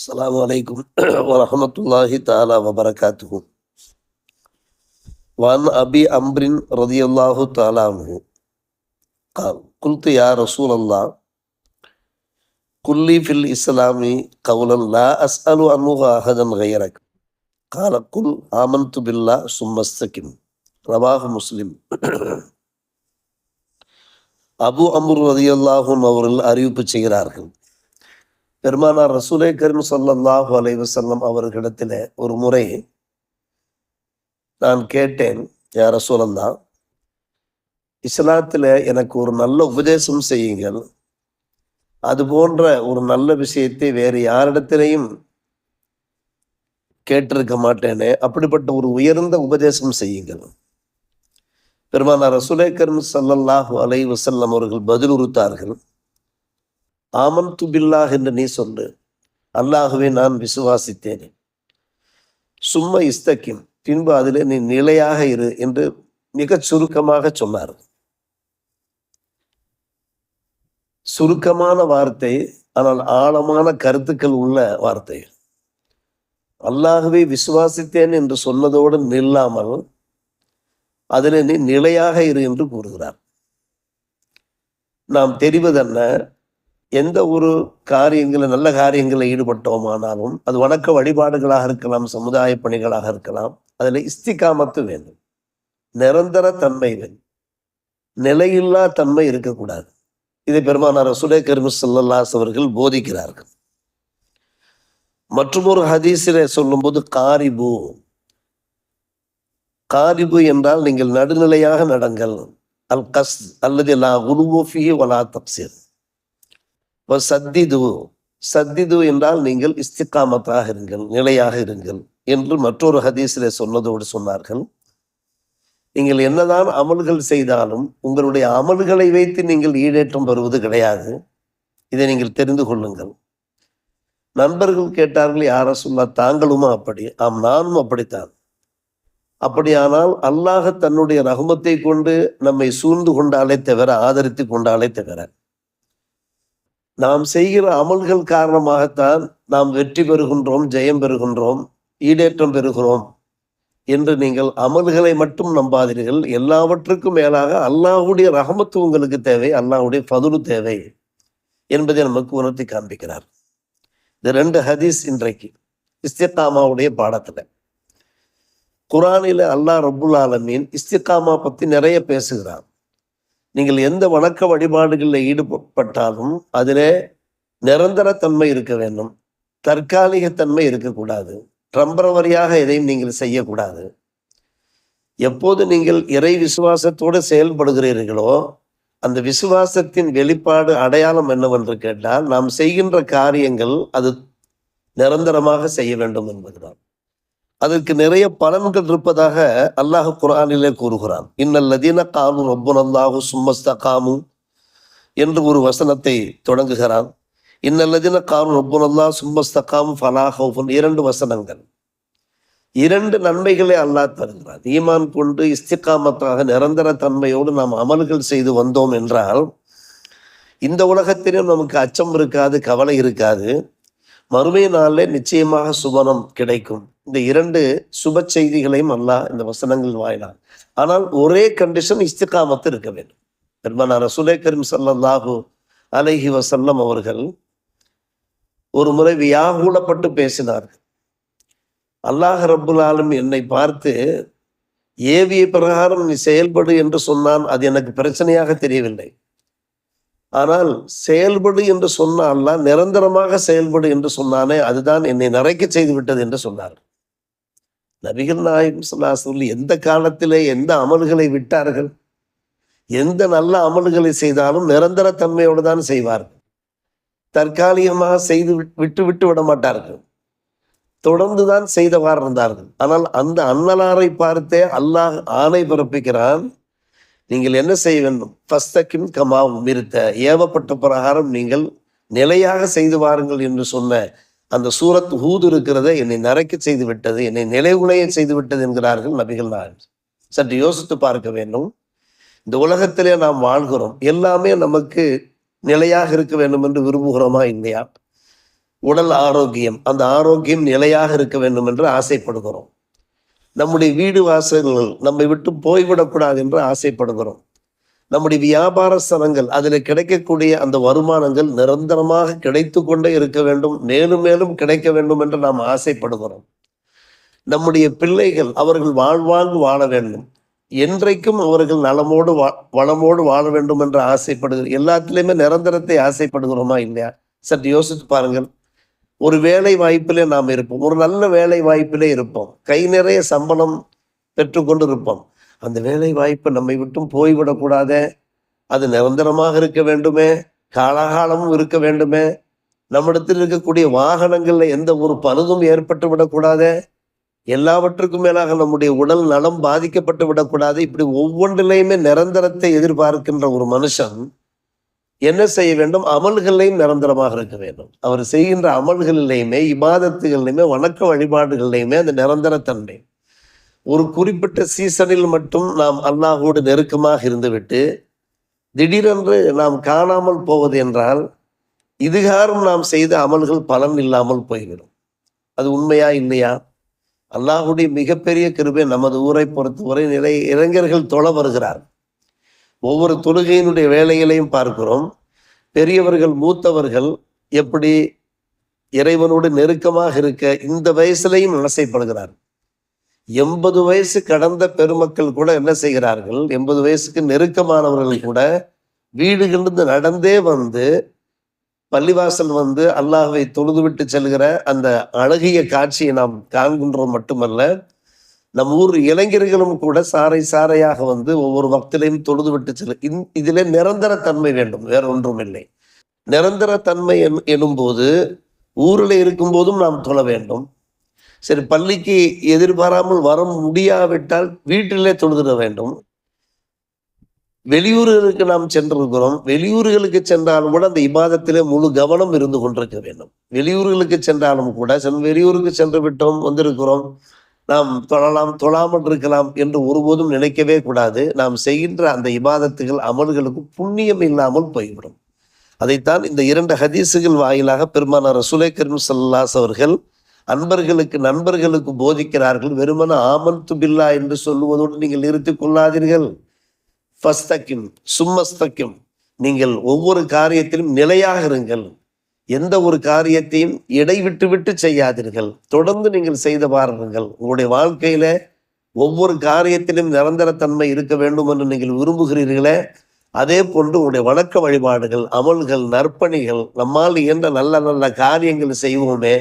السلام عليكم ورحمة الله تعالى وبركاته وعن أبي أمر رضي الله تعالى عنه قال قلت يا رسول الله قل لي في الإسلام قولا لا أسأل عنه أحدا غيرك قال قل آمنت بالله ثم استقم ரவாஹ் முஸ்லிம் Abu Amur ரதியல்லாஹும் அவர்கள் அறிவிப்பு செய்கிறார்கள் பெருமானார் ரசூலே கரீம் சொல்லல்லாஹு அலைவசல்லம் அவர்களிடத்தில் ஒரு முறை நான் கேட்டேன் யார் ரசூலல்லா இஸ்லாத்தில் எனக்கு ஒரு நல்ல உபதேசம் செய்யுங்கள். அது போன்ற ஒரு நல்ல விஷயத்தை வேறு யாரிடத்திலையும் கேட்டிருக்க மாட்டேனே. அப்படிப்பட்ட ஒரு உயர்ந்த உபதேசம் செய்யுங்கள். பெருமானார் ரசூலே கரீம் ஸல்லல்லாஹு அலை வசல்லம் அவர்கள் பதில் உறுத்தார்கள். ஆமன் துபில்லா என்று நீ சொல்லு. அல்லாகவே நான் விசுவாசித்தேன். சும்மா இஸ்தக்கின் பின்பு அதில் நீ நிலையாக இரு என்று மிகச் சுருக்கமாக சொன்னார். சுருக்கமான வார்த்தை ஆனால் ஆழமான கருத்துக்கள் உள்ள வார்த்தை. அல்லாகவே விசுவாசித்தேன் என்று சொன்னதோடு நில்லாமல் அதில் நீ நிலையாக இரு என்று கூறுகிறார். நாம் தெரிவதென்ன? எந்த ஒரு காரியங்களை நல்ல காரியங்களில் ஈடுபட்டோமானாலும் அது வணக்க வழிபாடுகளாக இருக்கலாம் சமுதாய பணிகளாக இருக்கலாம் அதில் இஸ்திகாமத்து வேண்டும். நிரந்தர தன்மை வேண்டும். நிலையில்லா தன்மை இருக்கக்கூடாது. இதை பெருமானார் சுலே கரிமு சல்லாஸ் அவர்கள் போதிக்கிறார்கள். மற்றும் ஒரு ஹதீஸிலே சொல்லும்போது காரிபு. காரிபு என்றால் நீங்கள் நடுநிலையாக நடங்கள். அல் கஸ் அல்லது லா உருவோஃபி வலா தப்சீர். சத்திது சத்திது என்றால் நீங்கள் இஸ்திகாமத்தாக இருங்கள் நிலையாக இருங்கள் என்று மற்றொரு ஹதீஸில் சொன்னதோடு சொன்னார்கள். நீங்கள் என்னதான் அமல்கள் செய்தாலும் உங்களுடைய அமல்களை வைத்து நீங்கள் ஈடேற்றம் பெறுவது கிடையாது. இதை நீங்கள் தெரிந்து கொள்ளுங்கள். நண்பர்கள் கேட்டார்கள் யார சொல்லா தாங்களுமா அப்படி? ஆம் நானும் அப்படித்தான். அப்படியானால் அல்லாஹ் தன்னுடைய ரகுமத்தை கொண்டு நம்மை சூழ்ந்து கொண்டாலே தவிர ஆதரித்து கொண்டாலே தவிர நாம் செய்கிற அமல்கள் காரணமாகத்தான் நாம் வெற்றி பெறுகின்றோம் ஜெயம் பெறுகின்றோம் ஈடேற்றம் பெறுகிறோம் என்று நீங்கள் அமல்களை மட்டும் நம்பாதீர்கள். எல்லாவற்றுக்கும் மேலாக அல்லாஹுடைய ரகமத்து உங்களுக்கு தேவை அல்லாஹுடைய பதுரு தேவை என்பதை நமக்கு உணர்த்தி காண்பிக்கிறார். இந்த ரெண்டு ஹதீஸ் இன்றைக்கு இஸ்திகாமாவுடைய பாடத்தில். குரானில அல்லாஹ் ரபுல் ஆலமீன் இஸ்திகாமா பற்றி நிறைய பேசுகிறார் நீங்கள் எந்த வணக்க வழிபாடுகளில் ஈடுபட்டாலும் அதிலே நிரந்தர தன்மை இருக்க வேண்டும். தற்காலிகத்தன்மை இருக்கக்கூடாது. டெம்பரவரியாக எதையும் நீங்கள் செய்யக்கூடாது. எப்போது நீங்கள் இறை விசுவாசத்தோடு செயல்படுகிறீர்களோ அந்த விசுவாசத்தின் வெளிப்பாடு அடையாளம் என்னவென்று கேட்டால் நாம் செய்கின்ற காரியங்கள் அது நிரந்தரமாக செய்ய வேண்டும் என்பதுதான். அதற்கு நிறைய பலன்கள் இருப்பதாக அல்லாஹ் குரானிலே கூறுகிறான். இன்னல்லதீன காலு ரப்புன் அல்லாஹு சும்மஸ்தகாமு என்று ஒரு வசனத்தை தொடங்குகிறான். இன்னல்லதீன காலு நல்லா அல்லாஹ் சும்மஸ்தகாமு ஃபலாஹவுன் இரண்டு வசனங்கள். இரண்டு நன்மைகளை அல்லாஹ் தருகிறார் ஈமான் கொண்டு இஸ்திகாமத்தாக நிரந்தர தன்மையோடு நாம் அமல்கள் செய்து வந்தோம் என்றால் இந்த உலகத்திலும் நமக்கு அச்சம் இருக்காது கவலை இருக்காது. மறுமை நாளில் நிச்சயமாக சுபனம் கிடைக்கும். இந்த இரண்டு சுப செய்திகளையும் அல்லாஹ் இந்த வசனங்கள் வாயினார் ஆனால் ஒரே கண்டிஷன் இஸ்திகாமத்து இருக்க வேண்டும். பெருமானார் ரசூலே கரீம் சல்லல்லாஹு அலைஹி வசல்லம் அவர்கள் ஒரு முறை வியாகுலப்பட்டு பேசினார்கள். அல்லாஹ் ரபுல் ஆலம் என்னை பார்த்து ஏவிய பிரகாரம் நீ செயல்படு என்று சொன்னான் அது எனக்கு பிரச்சனையாக தெரியவில்லை. ஆனால் செயல்படு என்று சொன்ன அல்லாஹ் நிரந்தரமாக செயல்படு என்று சொன்னானே அதுதான் என்னை நிறைக்க செய்து விட்டது என்று சொன்னார் நபிகள் நாயகம் சொல்லி எந்த காலத்திலே எந்த அமல்களை விட்டார்கள்? எந்த நல்ல அமல்களை செய்தாலும் நிரந்தர தன்மையோடு தான் செய்வார்கள். தற்காலிகமாக செய்து விட்டு விட்டு விட மாட்டார்கள். தொடர்ந்து தான் செய்தவாறு இருந்தார்கள். ஆனால் அந்த அன்னலாரை பார்த்தே அல்லாஹ் ஆணை பிறப்பிக்கிறான். நீங்கள் என்ன செய்ய வேண்டும்? ஃபஸ்தக்கிம் கமாவும் மிருத்த ஏவப்பட்ட பிரகாரம் நீங்கள் நிலையாக செய்து வாருங்கள் என்று சொன்ன அந்த சூரத் ஹூது இருக்கிறத என்னை நரைக்க செய்து விட்டது என்னை நிலைகுலைய செய்து விட்டது என்கிறார்கள் நபிகள் நாயகம். சற்று யோசித்து பார்க்க வேண்டும். இந்த உலகத்திலே நாம் வாழ்கிறோம். எல்லாமே நமக்கு நிலையாக இருக்க வேண்டும் என்று விரும்புகிறோமா இல்லையா? உடல் ஆரோக்கியம் அந்த ஆரோக்கியம் நிலையாக இருக்க வேண்டும் என்று ஆசைப்படுகிறோம். நம்முடைய வீடு வாசல்கள் நம்மை விட்டு போய்விடக்கூடாது என்று ஆசைப்படுகிறோம். நம்முடைய வியாபார ஸ்தலங்கள் அதில் கிடைக்கக்கூடிய அந்த வருமானங்கள் நிரந்தரமாக கிடைத்து கொண்டே இருக்க வேண்டும் மேலும் மேலும் கிடைக்க வேண்டும் என்று நாம் ஆசைப்படுகிறோம். நம்முடைய பிள்ளைகள் அவர்கள் வாழ்வாங்கு வாழ வேண்டும். என்றைக்கும் அவர்கள் நலமோடு வா வளமோடு வாழ வேண்டும் என்று ஆசைப்படுகிறோம் எல்லாத்துலேயுமே நிரந்தரத்தை ஆசைப்படுகிறோமா இல்லையா? சற்று யோசித்து பாருங்கள். ஒரு வேலை வாய்ப்பிலே நாம் இருப்போம். ஒரு நல்ல வேலை வாய்ப்பிலே இருப்போம். கை நிறைய சம்பளம் பெற்றுக்கொண்டு இருப்போம். அந்த வேலை வாய்ப்பு நம்மை விட்டும் போய்விடக்கூடாதே. அது நிரந்தரமாக இருக்க வேண்டுமே. காலாகாலமும் இருக்க வேண்டுமே. நம்மிடத்தில் இருக்கக்கூடிய வாகனங்களில் எந்த ஒரு பழுதும் ஏற்பட்டு விடக்கூடாதே. எல்லாவற்றுக்கும் மேலாக நம்முடைய உடல் நலம் பாதிக்கப்பட்டு விடக்கூடாது. இப்படி ஒவ்வொன்றிலையுமே நிரந்தரத்தை எதிர்பார்க்கின்ற ஒரு மனுஷன் என்ன செய்ய வேண்டும்? அமல்களையும் நிரந்தரமாக இருக்க வேண்டும். அவர் செய்கின்ற அமல்களிலையுமே இபாதத்துகளிலுமே வணக்க வழிபாடுகளிலையுமே அந்த நிரந்தரத்தன்மை ஒரு குறிப்பிட்ட சீசனில் மட்டும் நாம் அல்லாஹோடு நெருக்கமாக இருந்துவிட்டு திடீரென்று நாம் காணாமல் போவது என்றால் இதுகாரும் நாம் செய்த அமல்கள் பலன் இல்லாமல் போய்விடும். அது உண்மையா இல்லையா? அல்லாஹுடைய மிகப்பெரிய கிருபை நமது ஊரை பொறுத்தவரை நிறைய இளைஞர்கள் தொழ வருகிறார். ஒவ்வொரு தொழுகையினுடைய வேலைகளையும் பார்க்கிறோம். பெரியவர்கள் மூத்தவர்கள் எப்படி இறைவனோடு நெருக்கமாக இருக்க இந்த வயசுலையும் ஆசைப்படுகிறார் எண்பது வயசு கடந்த பெருமக்கள் கூட என்ன செய்கிறார்கள்? எண்பது வயசுக்கு நெருக்கமானவர்கள் கூட வீடுகளிலிருந்து நடந்தே வந்து பள்ளிவாசல் வந்து அல்லாஹை தொழுது விட்டு செல்கிற அந்த அழகிய காட்சியை நாம் காண்கின்றோம் மட்டுமல்ல நம் ஊர் இளைஞர்களும் கூட சாறை சாறையாக வந்து ஒவ்வொரு பக்திலையும் தொழுது விட்டு செல்ல இந் இதிலே நிரந்தர தன்மை வேண்டும் வேற ஒன்றும் இல்லை. நிரந்தர தன்மை என்- எனும்போது ஊரில் இருக்கும்போதும் நாம் தொழ வேண்டும். சரி பள்ளிக்கு எதிர்பாராமல் வர முடியாவிட்டால் வீட்டிலே தொழுதிட வேண்டும். வெளியூர்களுக்கு நாம் சென்றிருக்கிறோம். வெளியூர்களுக்கு சென்றாலும் கூட அந்த இபாதத்திலே முழு கவனம் இருந்து கொண்டிருக்க வேண்டும். வெளியூர்களுக்கு சென்றாலும் கூட சென் வெளியூருக்கு சென்று விட்டோம் வந்திருக்கிறோம். நாம் தொழலாம் தொழாமல் இருக்கலாம் என்று ஒருபோதும் நினைக்கவே கூடாது. நாம் செய்கின்ற அந்த இபாதத்துகள் அமல்களுக்கு புண்ணியம் இல்லாமல் போய்விடும். அதைத்தான் இந்த இரண்டு ஹதீசுகள் வாயிலாக பெருமானார் ரசூலை கரீம் ஸல்லல்லாஹு அவர்கள் அன்பர்களுக்கு நண்பர்களுக்கு போதிக்கிறார்கள். வெறுமன ஆமன் துபில்லா என்று சொல்லுவதோடு நீங்கள் நிறுத்திக் கொள்ளாதீர்கள். ஃபஸ்தக்கிம் சும்மஸ்தக்கிம். நீங்கள் ஒவ்வொரு காரியத்திலும் நிலையாக இருங்கள். எந்த ஒரு காரியத்தையும் இடைவிட்டு விட்டு செய்யாதீர்கள். தொடர்ந்து நீங்கள் செய்து பாருங்கள். உங்களுடைய வாழ்க்கையில ஒவ்வொரு காரியத்திலும் நிரந்தரத்தன்மை இருக்க வேண்டும் என்று நீங்கள் விரும்புகிறீர்களே. அதே போன்று உங்களுடைய வணக்க வழிபாடுகள் அமல்கள் நற்பணிகள் நம்மால் இயன்ற நல்ல நல்ல காரியங்கள் செய்வோமே.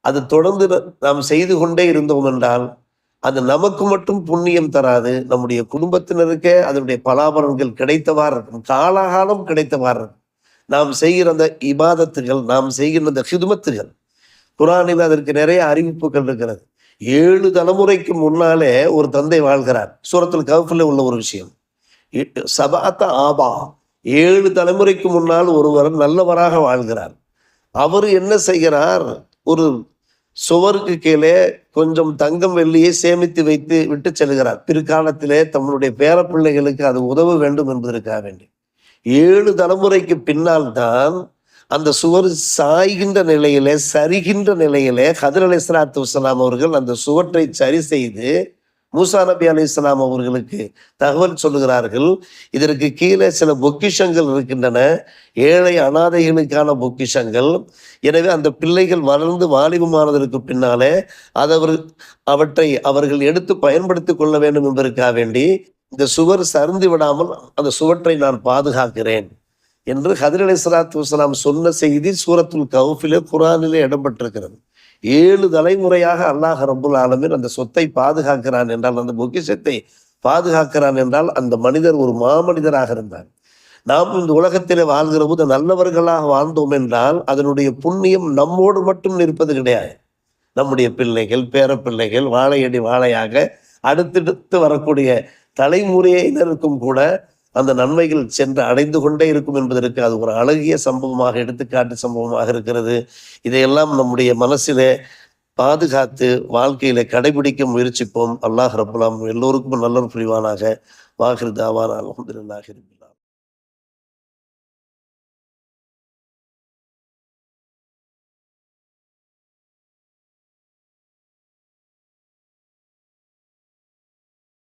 அது தொடர்ந்து நாம் செய்து கொண்டே இருந்தோம் என்றால் அது நமக்கு மட்டும் புண்ணியம் தராது. நம்முடைய குடும்பத்தினருக்கே அதனுடைய பலாபலன்கள் கிடைத்தவாறு இருக்கும் காலாகாலம் கிடைத்தவாறு இருக்கும் நாம் செய்கிற அந்த இபாதத்துகள் நாம் செய்கிற அந்த ஹிதுமத்துகள். குரானில் அதற்கு நிறைய அறிவிப்புகள் இருக்கிறது. ஏழு தலைமுறைக்கு முன்னாலே ஒரு தந்தை வாழ்கிறார். சூரத்தில் கவுஃபில் உள்ள ஒரு விஷயம். இ- சபாத்த ஆபா. ஏழு தலைமுறைக்கு முன்னால் ஒருவர் நல்லவராக வாழ்கிறார். அவர் என்ன செய்கிறார்? ஒரு சுவருக்கு கீழே கொஞ்சம் தங்கம் வெள்ளியை சேமித்து வைத்து விட்டு செல்கிறார். பிற்காலத்திலே தம்முடைய பேர பிள்ளைகளுக்கு அது உதவ வேண்டும் என்பதற்காக வேண்டி. ஏழு தலைமுறைக்கு பின்னால் தான் அந்த சுவர் சாய்கின்ற நிலையிலே சரிகின்ற நிலையிலே ஹதர் அலி வசலாம் அவர்கள் அந்த சுவற்றை சரி செய்து மூசா நபி அலி இஸ்லாம் அவர்களுக்கு தகவல் சொல்லுகிறார்கள். இதற்கு கீழே சில பொக்கிஷங்கள் இருக்கின்றன. ஏழை அனாதைகளுக்கான பொக்கிஷங்கள். எனவே அந்த பிள்ளைகள் வளர்ந்து வாலிபமானதற்கு பின்னாலே அதவர் அவற்றை அவர்கள் எடுத்து பயன்படுத்திக் கொள்ள வேண்டும் என்பதற்காக வேண்டி இந்த சுவர் சரிந்து விடாமல் அந்த சுவற்றை நான் பாதுகாக்கிறேன் என்று ஹதிரலை சலாத்து வலாம் சொன்ன செய்தி சூரத்துல் கவுஃபிலே குரானிலே இடம்பெற்றிருக்கிறது. ஏழு தலைமுறையாக அல்லாஹ் ரபுல் ஆலமின் அந்த சொத்தை பாதுகாக்கிறான் என்றால் அந்த பொக்கிஷத்தை பாதுகாக்கிறான் என்றால் அந்த மனிதர் ஒரு மாமனிதராக இருந்தார். நாம் இந்த உலகத்திலே வாழ்கிற போது நல்லவர்களாக வாழ்ந்தோம் என்றால் அதனுடைய புண்ணியம் நம்மோடு மட்டும் நிற்பது கிடையாது. நம்முடைய பிள்ளைகள் பேரப்பிள்ளைகள் வாழையடி வாழையாக அடுத்தடுத்து வரக்கூடிய தலைமுறையினருக்கும் கூட அந்த நன்மைகள் சென்று அடைந்து கொண்டே இருக்கும் என்பதற்கு அது ஒரு அழகிய சம்பவமாக எடுத்துக்காட்டு சம்பவமாக இருக்கிறது. இதையெல்லாம் நம்முடைய மனசிலே பாதுகாத்து வாழ்க்கையில கடைபிடிக்க முயற்சிப்போம். அல்லாஹ் ரபுல்லாம் எல்லோருக்கும் நல்ல புரிவானாக. வாகிருதாவான் அலமதுல்லாஹிருப்பி